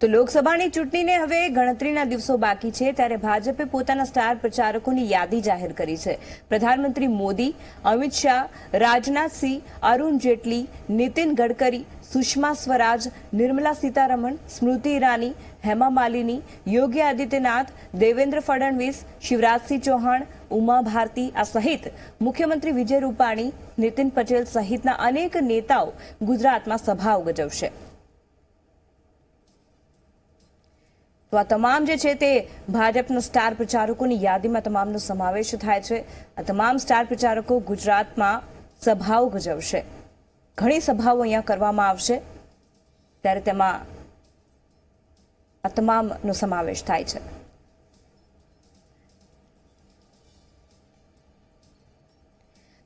તો લોકસભાની ચૂંટણીને હવે ગણતરીના દિવસો બાકી છે, ત્યારે ભાજપે પોતાના સ્ટાર પ્રચારકોની યાદી જાહેર કરી છે. પ્રધાનમંત્રી મોદી, અમિત શાહ રાજનાથસિંહ અરુણ જેટલી, નીતિન ગડકરી, સુષ્મા સ્વરાજ, નિર્મલા સીતારમણ, સ્મૃતિ ઈરાની, હેમા માલિની, યોગી આદિત્યનાથ, દેવેન્દ્ર ફડણવીસ શિવરાજસિંહ ચૌહાણ, ઉમા ભારતી, આ સહિત મુખ્યમંત્રી વિજય રૂપાણી, નીતિન પટેલ સહિતના અનેક નેતાઓ ગુજરાતમાં સભાઓ ગજવશે તો આ તમામ જે છે તે ભાજપના સ્ટાર પ્રચારકોની યાદીમાં તમામનો સમાવેશ થાય છે. આ તમામ સ્ટાર પ્રચારકો ગુજરાતમાં સભાઓ ગજવશે. ઘણી સભાઓ અહીંયા કરવામાં આવશે. ત્યારે તેમાં આ તમામનો સમાવેશ થાય છે.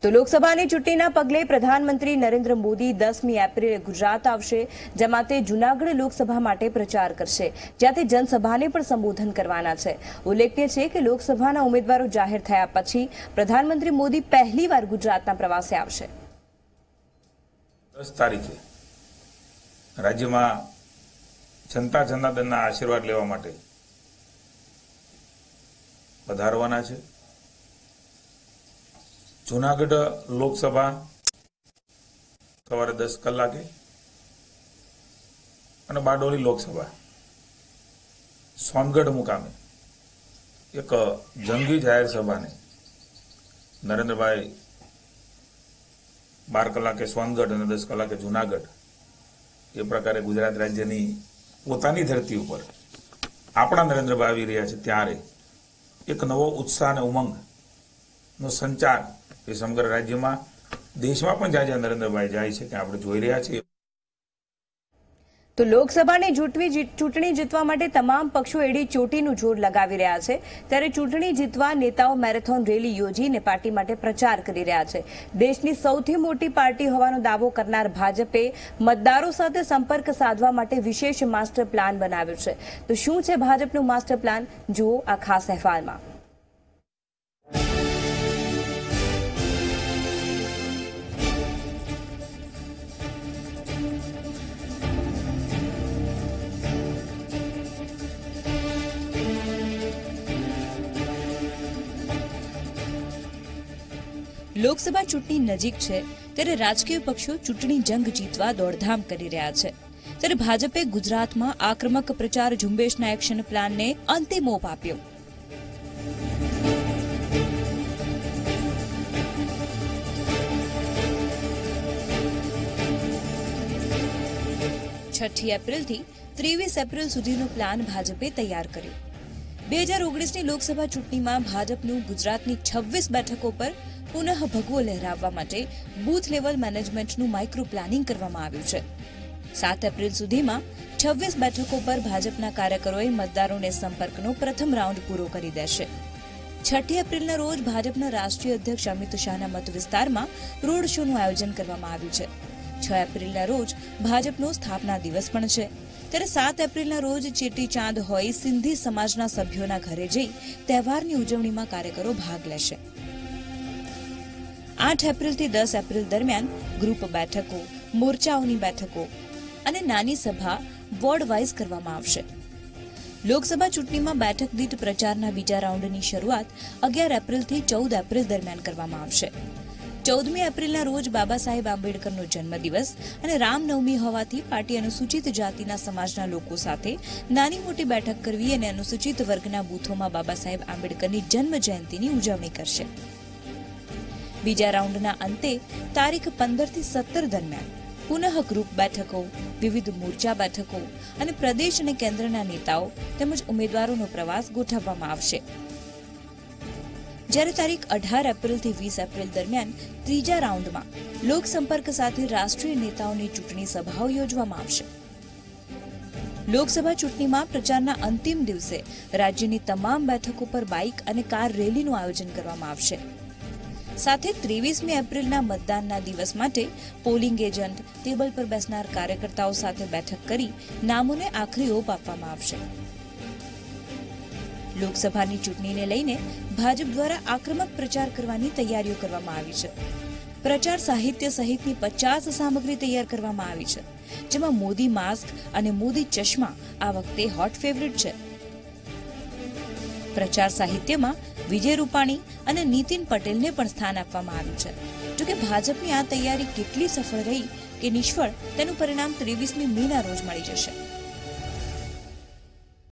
તો લોકસભાની ચૂંટણીના પગલે પ્રધાનમંત્રી નરેન્દ્ર મોદી દસમી એપ્રિલે ગુજરાત આવશે, જેમાં તે જૂનાગઢ લોકસભા માટે પ્રચાર કરશે જ્યાં તે જનસભાને પણ સંબોધન કરવાના છે. ઉલ્લેખનીય છે કે લોકસભાના ઉમેદવારો જાહેર થયા પછી પ્રધાનમંત્રી મોદી પહેલીવાર ગુજરાતના પ્રવાસે આવશે. દસ તારીખે રાજ્યમાં જનતા જનાર્દનના આશીર્વાદ લેવા માટે પધારવાના છે. જુનાગઢ લોકસભા સવારે દસ કલાકે અને બારડોલી લોકસભા સોનગઢ મુકામે એક જંગી જાહેર સભાને નરેન્દ્રભાઈ બાર કલાકે સોનગઢ અને દસ કલાકે જુનાગઢ એ પ્રકારે ગુજરાત રાજ્યની પોતાની ધરતી ઉપર આપણા નરેન્દ્રભાઈ આવી રહ્યા છે ત્યારે એક નવો ઉત્સાહ અને ઉમંગનો સંચાર એ સમગ્ર રાજ્યમાં, દેશમાં પણ જ્યાં જ્યાં નરેન્દ્રભાઈ જાય છે, ત્યાં આપણે જોઈ રહ્યા છીએ. તો લોકસભાની ચૂંટણી જીતવા માટે તમામ પક્ષો એડી ચોટીનું જોર લગાવી રહ્યા છે. ત્યારે ચૂંટણી જીતવા નેતાઓ મેરેથોન રેલી યોજીને પાર્ટી માટે પ્રચાર કરી રહ્યા છે. દેશની સૌથી મોટી પાર્ટી હોવાનો દાવો કરનાર ભાજપે મતદારો સાથે સંપર્ક સાધવા માટે વિશેષ માસ્ટર પ્લાન બનાવ્યો છે. તો શું છે ભાજપનું માસ્ટર પ્લાન? જુઓ આ ખાસ અહેવાલમાં. લોકસભા ચૂંટણી નજીક છે, ત્યારે રાજકીય પક્ષો ચૂંટણી જંગ જીતવા દોડધામ કરી રહ્યા છે. ત્યારે ભાજપે ગુજરાતમાં આક્રમક પ્રચાર ઝુંબેશના એક્શન પ્લાનને અંતિમ ઓપ આપ્યો. છઠ્ઠી એપ્રિલથી ત્રેવીસ એપ્રિલ સુધીનો પ્લાન ભાજપે તૈયાર કર્યો. બે હજાર ઓગણીસની લોકસભા ચૂંટણીમાં ભાજપનું ગુજરાતની છવ્વીસ બેઠકો પર પુનઃ ભગવો લહેરાવવા માટે બૂથ લેવલ મેનેજમેન્ટનું માઇક્રો પ્લાનિંગ કરવામાં આવ્યું છે. સાત એપ્રિલ સુધીમાં છવ્વીસ બેઠકો પર ભાજપના કાર્યકરોએ મતદારોને સંપર્કનો પ્રથમ રાઉન્ડ પૂરો કરી દેશે. છઠ્ઠી એપ્રિલના રોજ ભાજપના રાષ્ટ્રીય અધ્યક્ષ અમિત શાહના મત વિસ્તારમાં રોડ શોનું આયોજન કરવામાં આવ્યું છે. છ એપ્રિલના રોજ ભાજપનો સ્થાપના દિવસ પણ છે. ત્યારે સાત એપ્રિલના રોજ ચેટી ચાંદ હોય, સિંધી સમાજના સભ્યોના ઘરે જઈ તહેવારની ઉજવણીમાં કાર્યકરો ભાગ લેશે. આઠ એપ્રિલથી દસ એપ્રિલ દરમિયાન ગ્રુપ બેઠકો, મોરચાઓની બેઠકો અને નાની સભા વોર્ડ વાઇઝ કરવામાં આવશે. લોકસભા ચૂંટણીમાં બેઠક દીઠ પ્રચારના બીજા રાઉન્ડની શરૂઆત અગિયાર એપ્રિલથી ચૌદ એપ્રિલ દરમિયાન કરવામાં આવશે. ચૌદમી એપ્રિલના રોજ બાબા સાહેબ આંબેડકરનો જન્મદિવસ અને રામનવમી હોવાથી પાર્ટી અનુસૂચિત જાતિના સમાજના લોકો સાથે નાની મોટી બેઠક કરવી અને અનુસૂચિત વર્ગના બૂથોમાં બાબા સાહેબ આંબેડકરની જન્મ જયંતિની ઉજવણી કરશે. બીજા રાઉન્ડના અંતે તારીખ પંદરથી સત્તર દરમિયાન પુનઃ ગ્રુપ બેઠકો, વિવિધ મોરચા બેઠકો અને પ્રદેશ અને કેન્દ્રના નેતાઓ તેમજ ઉમેદવારોનો પ્રવાસ ગોઠવવામાં આવશે. જ્યારે તારીખ અઢાર એપ્રિલથી વીસ એપ્રિલ દરમિયાન ત્રીજા રાઉન્ડમાં લોકસંપર્ક સાથે રાષ્ટ્રીય નેતાઓની ચૂંટણી સભાઓ યોજવામાં આવશે. લોકસભા ચૂંટણીમાં પ્રચારના અંતિમ દિવસે રાજ્યની તમામ બેઠકો પર બાઇક અને કાર રેલીનું આયોજન કરવામાં આવશે. સાથે ત્રેવીસમી એપ્રિલના મતદાનના દિવસ માટે પોલિંગ એજન્ટ, ટેબલ પર બેસનાર કાર્યકર્તાઓ સાથે બેઠક કરી નામોને આખરી ઓપ આપવામાં આવશે. લોકસભાની ચૂંટણીને લઈને ભાજપ દ્વારા આક્રમક પ્રચાર કરવાની તૈયારીઓ કરવામાં આવી છે. પ્રચાર સાહિત્ય સહિતની પચાસ સામગ્રી તૈયાર કરવામાં આવી છે. જેમાં મોદી માસ્ક અને મોદી ચશ્મા આ વખતે હોટ ફેવરિટ છે. પ્રચાર સાહિત્યમાં વિજય રૂપાણી અને નીતિન પટેલને પણ સ્થાન આપવામાં આવ્યું છે. જોકે ભાજપની આ તૈયારી કેટલી સફળ રહી કે નિષ્ફળ, તેનું પરિણામ ત્રેવીસમી મેના રોજ મળી જશે.